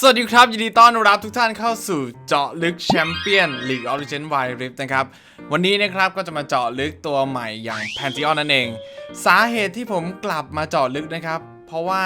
สวัสดีครับยินดีต้อนรับทุกท่านเข้าสู่เจาะลึกแชมเปี้ยน League of Legends Wild Rift นะครับ วันนี้นะครับก็จะมาเจาะลึกตัวใหม่อย่าง Pantheon นั่นเอง สาเหตุที่ผมกลับมาเจาะลึกนะครับ เพราะว่า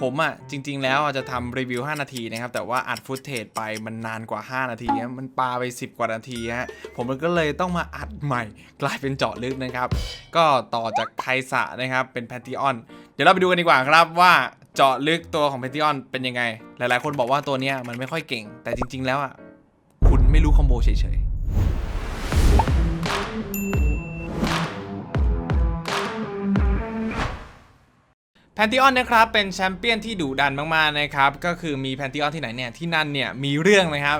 ผมอะจริง ๆ แล้วจะทำรีวิว 5 นาทีนะครับ แต่ว่าอัดฟุตเทจไปมันนานกว่า 5 นาทีฮะมันปาไป 10 กว่านาทีฮะผมก็เลยต้องมาอัดใหม่ กลายเป็นเจาะลึกนะครับ ก็ต่อจากไคสะนะครับเป็น Pantheon เดี๋ยวเราไปดูกันดีกว่าครับว่า เจาะลึกตัวของเพนติออนเป็นยังไง หลายๆ คนบอกว่าตัวเนี้ยมันไม่ค่อยเก่ง แต่จริง ๆ แล้วอะ คุณไม่รู้คอมโบเฉยๆแพนติออนนะครับเป็นแชมเปี้ยนที่ดุดันมากๆนะครับก็คือมีแพนติออนที่ไหนเนี่ยที่นั่นเนี่ยมีเรื่องนะครับ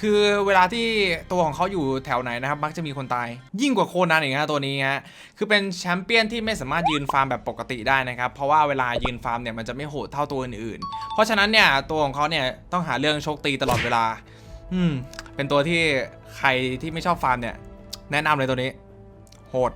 คือเวลาที่ตัวของเขาอยู่แถวไหนนะครับมักจะมีคนตาย ยิ่งกว่าโคนันอีกนะตัวนี้ฮะคือเป็นแชมเปี้ยนที่ไม่สามารถยืนฟาร์มแบบปกติได้นะครับเพราะว่าเวลายืนฟาร์มเนี่ยมันจะไม่โหดเท่าตัวอื่นๆ เพราะฉะนั้นเนี่ยตัวของเขาเนี่ยต้องหาเรื่องชกตีตลอดเวลา อืมเป็นตัวที่ใครที่ไม่ชอบฟาร์มเนี่ย แนะนำเลยตัวนี้ โหด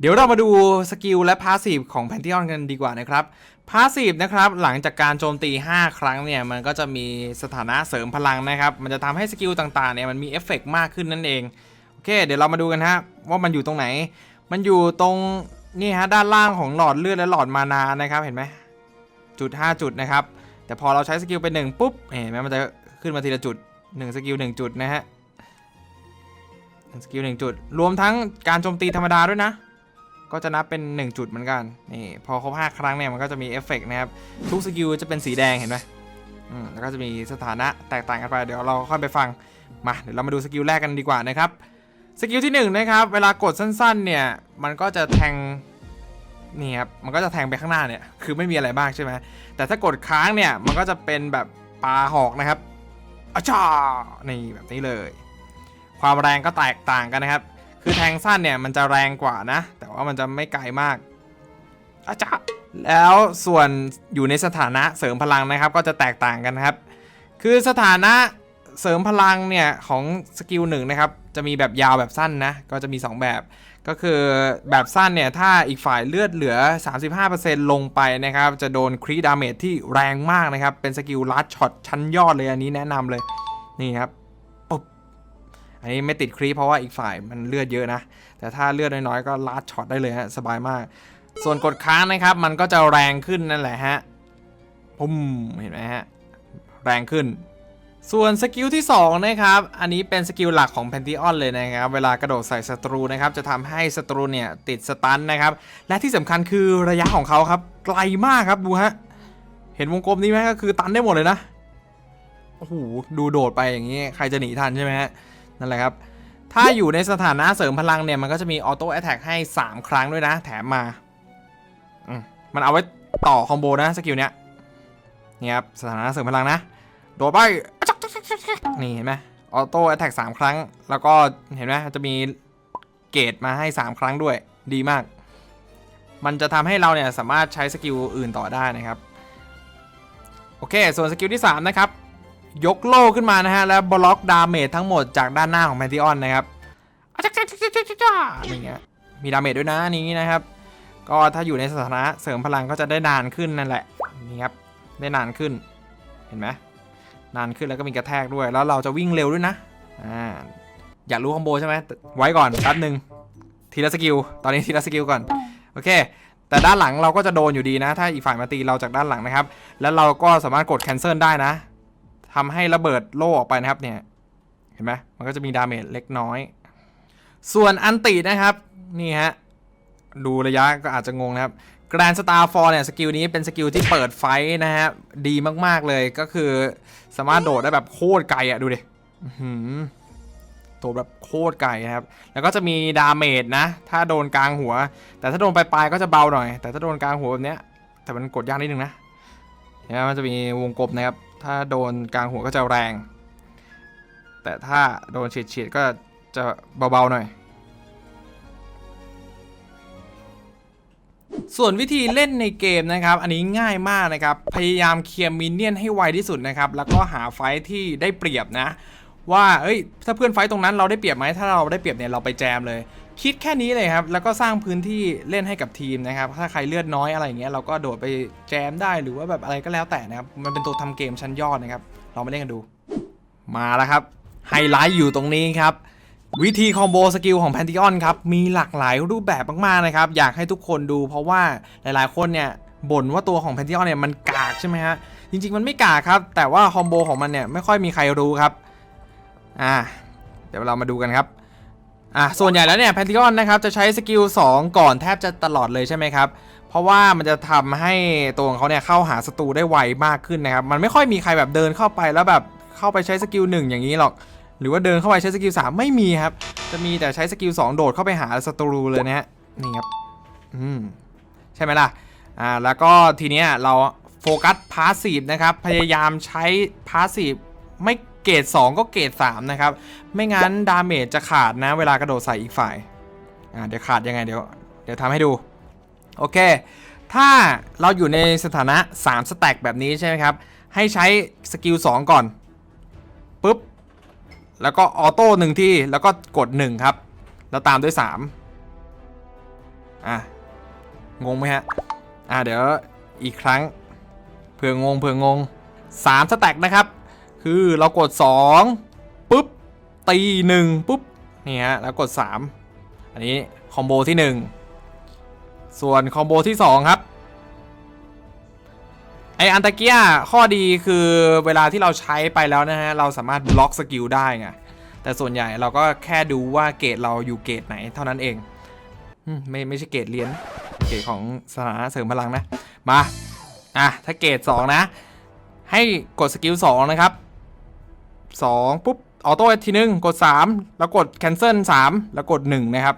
เดี๋ยวเรามาดูสกิลและพาสซีฟของ Pantheon กันดีกว่านะครับ พาสซีฟนะครับหลังจากการโจมตี 5 ครั้งเนี่ยมันก็จะมีสถานะเสริมพลังนะครับ มันจะทำให้สกิลต่างๆเนี่ยมันมีเอฟเฟกต์มากขึ้นนั่นเอง โอเค เดี๋ยวเรามาดูกันฮะว่ามันอยู่ตรงไหน มันอยู่ตรงนี่ฮะด้านล่างของหลอดเลือดและหลอดมานานะครับเห็นไหมจุด 5 จุดนะครับ แต่พอเราใช้สกิลไปหนึ่งปุ๊บเห็นไหมมันจะขึ้นมาทีละจุด 1 สกิล 1 จุดนะฮะหนึ่งสกิล 1 จุด รวมทั้งการโจมตีธรรมดาด้วยนะ ก็จะนับเป็น 1 จุดเหมือนกัน นี่ พอครบ 5 ครั้งเนี่ย มันก็จะมีเอฟเฟกต์นะครับ ทุกสกิลจะเป็นสีแดงเห็นไหมอืมแล้วก็จะมีสถานะแตกต่างกันไป เดี๋ยวเราค่อยไปฟัง มา เดี๋ยวเรามาดูสกิลแรกกันดีกว่านะครับ สกิลที่ 1 นะครับ เวลากดสั้นๆ เนี่ย มันก็จะแทง นี่ครับ มันก็จะแทงไปข้างหน้าเนี่ย คือไม่มีอะไรมากใช่ไหม แต่ถ้ากดค้างเนี่ย มันก็จะเป็นแบบปลาหอกนะครับอาชานี่แบบนี้เลย ความแรงก็แตกต่างกันนะครับ คือแทงสั้นเนี่ยมันจะแรงกว่านะ แต่ว่ามันจะไม่ไกลมากอาจารย์แล้วส่วนอยู่ในสถานะเสริมพลังนะครับ ก็จะแตกต่างกันนะครับ คือสถานะเสริมพลังเนี่ยของสกิลหนึ่งนะครับ จะมีแบบยาวแบบสั้นนะ ก็จะมี 2 แบบ ก็คือแบบสั้นเนี่ย ถ้าอีกฝ่ายเลือดเหลือ 35%ลงไปนะครับ จะโดนครีดาเมจที่แรงมากนะครับ เป็นสกิลลัดช็อตชั้นยอดเลยอันนี้แนะนำเลย นี่ครับ อันนี้ไม่ติดครีปเพราะว่าอีกฝ่ายมันเลือดเยอะนะ แต่ถ้าเลือดน้อยๆก็ลาดช็อตได้เลยฮะสบายมาก ส่วนกดค้างนะครับ มันก็จะแรงขึ้นนั่นแหละฮะพุ่มเห็นไหมฮะแรงขึ้น ส่วนสกิลที่2นะครับ อันนี้เป็นสกิลหลักของ Pantheon เลยนะครับ เวลากระโดดใส่ศัตรูนะครับ จะทำให้ศัตรูเนี่ยติดสตันนะครับ และที่สำคัญคือระยะของเขาครับ ไกลมากครับดูฮะ เห็นวงกลมนี้ไหมก็คือตันได้หมดเลยนะ โอ้โห ดูโดดไปอย่างนี้ ใครจะหนีทันใช่ไหมฮะ นั่นแหละครับ ถ้าอยู่ในสถานะเสริมพลังเนี่ยมันก็จะมีออโต้แอ t แทกให้ 3 ครั้งด้วยนะ แถมมาอืมมันเอาไว้ต่อคอมโบนะสกิลเนี้ยนี่ครับสถานะเสริมพลังนะ โดดไปนี่เห็นไหมออโต้แอ t แทก3ครั้ง แล้วก็เห็นไหมจะมีเกตมาให้ 3 ครั้งด้วยดีมาก มันจะทำให้เราเนี่ยสามารถใช้สกิลอื่นต่อได้นะครับ โอเค ส่วนสกิลที่ 3 นะครับ ยกโล่ขึ้นมานะฮะ แล้วบล็อกดาเมจทั้งหมดจากด้านหน้าของแพนทิออนนะครับอะจ๊ะจ๊ะจ๊ะจ๊ะจ๊ะอย่างเงี้ยมีดาเมจด้วยนะนี้นะครับ ก็ถ้าอยู่ในสถานะเสริมพลังก็จะได้นานขึ้นนั่นแหละนี่ครับได้นานขึ้นเห็นไหมนานขึ้นแล้วก็มีกระแทกด้วย แล้วเราจะวิ่งเร็วด้วยนะอ่าอยากรู้คอมโบใช่ไหมไว้ก่อนแป๊บหนึ่งทีละสกิลตอนนี้ทีละสกิลก่อนโอเค แต่ด้านหลังเราก็จะโดนอยู่ดีนะ ถ้าอีกฝ่ายมาตีเราจากด้านหลังนะครับ แล้วเราก็สามารถกด cancel ได้นะ ทำให้ระเบิดโล่ออกไปนะครับเนี่ยเห็นไหมมันก็จะมีดาเมจเล็กน้อย ส่วนอันตินะครับนี่ฮะดูระยะก็อาจจะงงนะครับ Grand Star Fall เนี่ยสกิลนี้เป็นสกิลที่เปิดไฟนะฮะดีมากๆเลยก็คือสามารถโดดได้แบบโคตรไกลอะดูดิหือโดดแบบโคตรไกลนะครับ แล้วก็จะมีดาเมจนะ ถ้าโดนกลางหัว แต่ถ้าโดนปลายๆก็จะเบาหน่อย แต่ถ้าโดนกลางหัวแบบเนี้ยแต่มันกดยากนิดนึงนะเนไหมมันจะมีวงกลมนะครับ ถ้าโดนกลางหัวก็จะแรง แต่ถ้าโดนเฉียดๆก็จะเบาๆหน่อย ส่วนวิธีเล่นในเกมนะครับ อันนี้ง่ายมากนะครับ พยายามเคลียร์มินเนี่ยนให้ไวที่สุดนะครับ แล้วก็หาไฟที่ได้เปรียบนะ ว่าเอ้ยถ้าเพื่อนไฟตรงนั้นเราได้เปรียบไหมถ้าเราได้เปรียบเนี่ยเราไปแจมเลย คิดแค่นี้เลยครับแล้วก็สร้างพื้นที่เล่นให้กับทีมนะครับถ้าใครเลือดน้อยอะไรอย่างเงี้ยเราก็โดดไปแจมได้หรือว่าแบบอะไรก็แล้วแต่นะครับมันเป็นตัวทำเกมชั้นยอดนะครับเรามาเล่นกันดู มาแล้วครับไฮไลท์อยู่ตรงนี้ครับวิธีคอมโบสกิลของ Pantheon ครับมีหลากหลายรูปแบบมากๆนะครับอยากให้ทุกคนดูเพราะว่าหลายๆคนเนี่ยบ่นว่าตัวของ Pantheon เนี่ยมันกากใช่ไหมฮะจริงๆมันไม่กากครับแต่ว่าคอมโบของมันเนี่ยไม่ค่อยมีใครรู้ครับ อ่าเดี๋ยวเรามาดูกันครับอะส่วนใหญ่แล้วเนี่ย Pantheon นะครับจะใช้สกิล2 ก่อนแทบจะตลอดเลยใช่ไหมครับ เพราะว่ามันจะทำให้ตัวของเขาเนี่ยเข้าหาศัตรูได้ไวมากขึ้นนะครับ มันไม่ค่อยมีใครแบบเดินเข้าไปแล้วแบบเข้าไปใช้สกิลหนึ่งอย่างนี้หรอก หรือว่าเดินเข้าไปใช้สกิล3ไม่มีครับ จะมีแต่ใช้สกิล2โดดเข้าไปหาศัตรูเลยนะฮะนี่ครับอืมใช่ไหมล่ะอ่าแล้วก็ทีเนี้ยเราโฟกัสพาสซีฟนะครับพยายามใช้พาสซีฟไม่ เกรด2ก็เกรด3นะครับ ไม่งั้นดาเมจจะขาดนะ เวลากระโดดใส่อีกฝ่ายอ่าเดี๋ยวขาดยังไงเดี๋ยวเดี๋ยวทำให้ดู โอเค ถ้าเราอยู่ในสถานะ 3 สแต็กแบบนี้ใช่ไหมครับ ให้ใช้สกิล2ก่อนปุ๊บ แล้วก็ออโต้หนึ่งที่แล้วก็กด 1 ครับ แล้วตามด้วย 3 อะ งงไหมฮะ อะเดี๋ยวอีกครั้งเผื่องงเผื่องง3สแต็กนะครับ คือเรากด 2ปุ๊บตี1ปุ๊บนี่ฮะแล้วกด 3 อันนี้คอมโบที่ 1 ส่วนคอมโบที่ 2 ครับไออันตะเกียข้อดีคือเวลาที่เราใช้ไปแล้วนะฮะ เราสามารถบล็อกสกิลได้ไงแต่ส่วนใหญ่เราก็แค่ดูว่าเกรดเราอยู่เกรดไหนเท่านั้นเองไม่ไม่ใช่เกรดเรียน เกรดของสถานะเสริมพลังนะ มา อะ ถ้าเกรด2นะ ให้กดสกิล2นะครับ 2 ปุ๊บ ออโต้ทีนึง กด 3 แล้วกด cancel 3 แล้วกด 1 นะครับ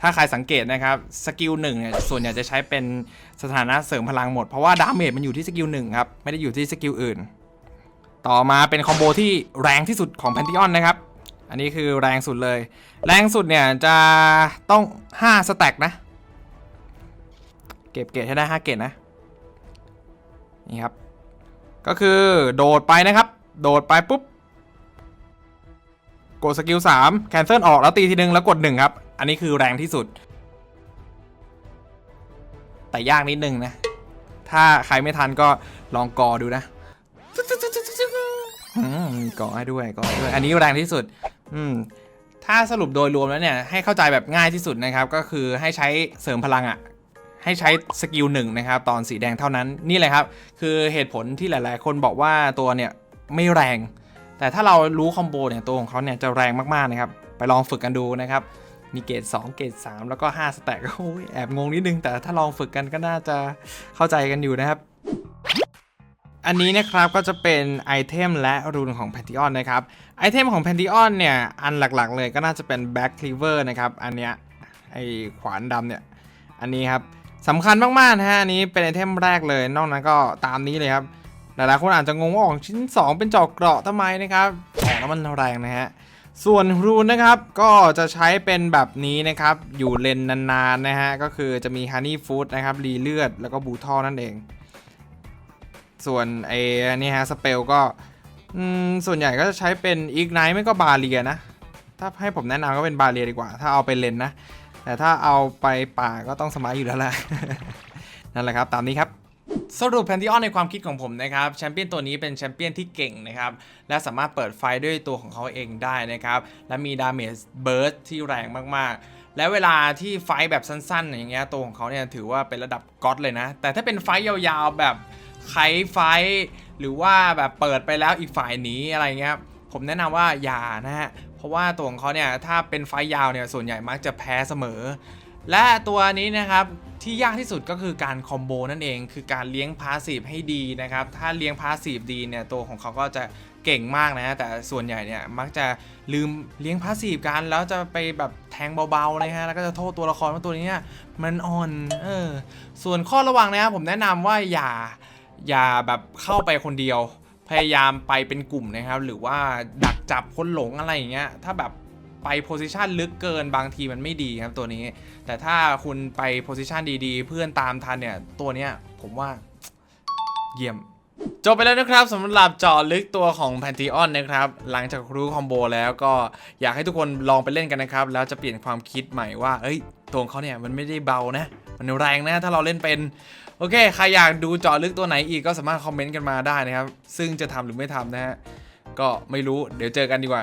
ถ้าใครสังเกตนะครับสกิล1เนี่ยส่วนใหญ่จะใช้เป็นสถานะเสริมพลังหมด เพราะว่าดาเมจมันอยู่ที่สกิล1ครับ ไม่ได้อยู่ที่สกิลอื่น ต่อมาเป็นคอมโบที่แรงที่สุดของ Pantheon นะครับ อันนี้คือแรงสุดเลย แรงสุดเนี่ยจะต้อง 5 สแต็กนะ เก็บเกรดให้ได้ 5 เกรดนะ นี่ครับ ก็คือโดดไปนะครับ โดดไปปุ๊บ กดสกิล3แคนเซิลออกแล้วตีทีนึงแล้วกด1ครับ อันนี้คือแรงที่สุด แต่ยากนิดนึงนะ ถ้าใครไม่ทันก็ลองกอดูนะกอให้ด้วยกอด้วย อันนี้แรงที่สุด อืมถ้าสรุปโดยรวมแล้วเนี่ยให้เข้าใจแบบง่ายที่สุดนะครับ ก็คือให้ใช้เสริมพลังอะ่ะ ให้ใช้สกิลหนึ่งนะครับตอนสีแดงเท่านั้นนี่แหละครับ คือเหตุผลที่หลาย ๆ คนบอกว่าตัวเนี่ยไม่แรง แต่ถ้าเรารู้คอมโบเนี่ยตัวของเขาเนี่ยจะแรงมาก ๆ นะครับ ไปลองฝึกกันดูนะครับมีเกรด2 เกรด3 แล้วก็5สแต็กโอ้ยแอบงงนิดนึง แต่ถ้าลองฝึกกันก็น่าจะเข้าใจกันอยู่นะครับ อันนี้นะครับก็จะเป็นไอเทมและรูนของ Pantheon นะครับ ไอเทมของ Pantheon เนี่ย อันหลักๆเลยก็น่าจะเป็น Back Cleaver นะครับ อันเนี้ยไอขวานดำเนี่ย อันนี้ครับ สำคัญมากๆนะฮะอันนี้เป็นไอเทมแรกเลย นอกนั้นก็ตามนี้เลยครับ หลายๆคนอาจจะงงว่าออกชิ้น 2 เป็นจอกเกราะทำไมนะครับออกแล้วมันแรงนะฮะ ส่วนรูนนะครับก็จะใช้เป็นแบบนี้นะครับ อยู่เลนนานๆนะฮะ ก็คือจะมี Honey Food นะครับรีเลือดแล้วก็บูทอนั่นเอง ส่วนไอ้นี่ฮะสเปลก็ส่วนใหญ่ก็จะใช้เป็นอีกไนท์ไม่ก็บาเรียนะ ถ้าให้ผมแนะนำก็เป็นบาเรียดีกว่า ถ้าเอาไปเลนนะ แต่ถ้าเอาไปป่าก็ต้องสมัยอยู่แล้วแหละนั่นแหละครับตามนี้ครับสรุปแพนทิออนในความคิดของผมนะครับแชมเปี้ยนตัวนี้เป็นแชมเปี้ยนที่เก่งนะครับและสามารถเปิดไฟด้วยตัวของเขาเองได้นะครับและมีดาเมจเบิร์สที่แรงมากๆ และเวลาที่ไฟแบบสั้นๆ อย่างเงี้ยตัวของเขาเนี่ยถือว่าเป็นระดับก็อดเลยนะ แต่ถ้าเป็นไฟยาวๆแบบไคไฟ หรือว่าแบบเปิดไปแล้วอีกฝ่ายหนีอะไรเงี้ย ผมแนะนำว่าอย่านะฮะ เพราะว่าตัวของเขาเนี่ยถ้าเป็นไฟยาวเนี่ยส่วนใหญ่มักจะแพ้เสมอ และตัวนี้นะครับที่ยากที่สุดก็คือการคอมโบนั่นเอง คือการเลี้ยงพาสีฟให้ดีนะครับ ถ้าเลี้ยงพาสีฟดีเนี่ยตัวของเขาก็จะเก่งมากนะแต่ส่วนใหญ่เนี่ยมักจะลืมเลี้ยงพาสีฟกัน แล้วจะไปแบบแทงเบาๆนะฮะแล้วก็จะโทษตัวละครว่าตัวนี้เนี่ยมันอ่อนเออส่วนข้อระวังนะครับผมแนะนำว่าอย่าอย่าแบบเข้าไปคนเดียว พยายามไปเป็นกลุ่มนะครับ หรือว่าดักจับคนหลงอะไรอย่างเงี้ย ถ้าแบบไปโพซิชันลึกเกินบางทีมันไม่ดีครับตัวนี้ แต่ถ้าคุณไปโพซิชันดีๆ เพื่อนตามทันเนี่ย ตัวเนี้ยผมว่าเยี่ยมจบไปแล้วนะครับสำหรับจาะลึกตัวของแพนทีออนนะครับ หลังจากรู้คอมโบแล้วก็อยากให้ทุกคนลองไปเล่นกันนะครับ แล้วจะเปลี่ยนความคิดใหม่ว่า เอ้ย ตัวเขาเนี่ยมันไม่ได้เบานะ มันแรงนะ ถ้าเราเล่นเป็น โอเค ใครอยากดูเจาะลึกตัวไหนอีกก็สามารถคอมเมนต์กันมาได้นะครับ ซึ่งจะทำหรือไม่ทำนะฮะ ก็ไม่รู้ เดี๋ยวเจอกันดีกว่า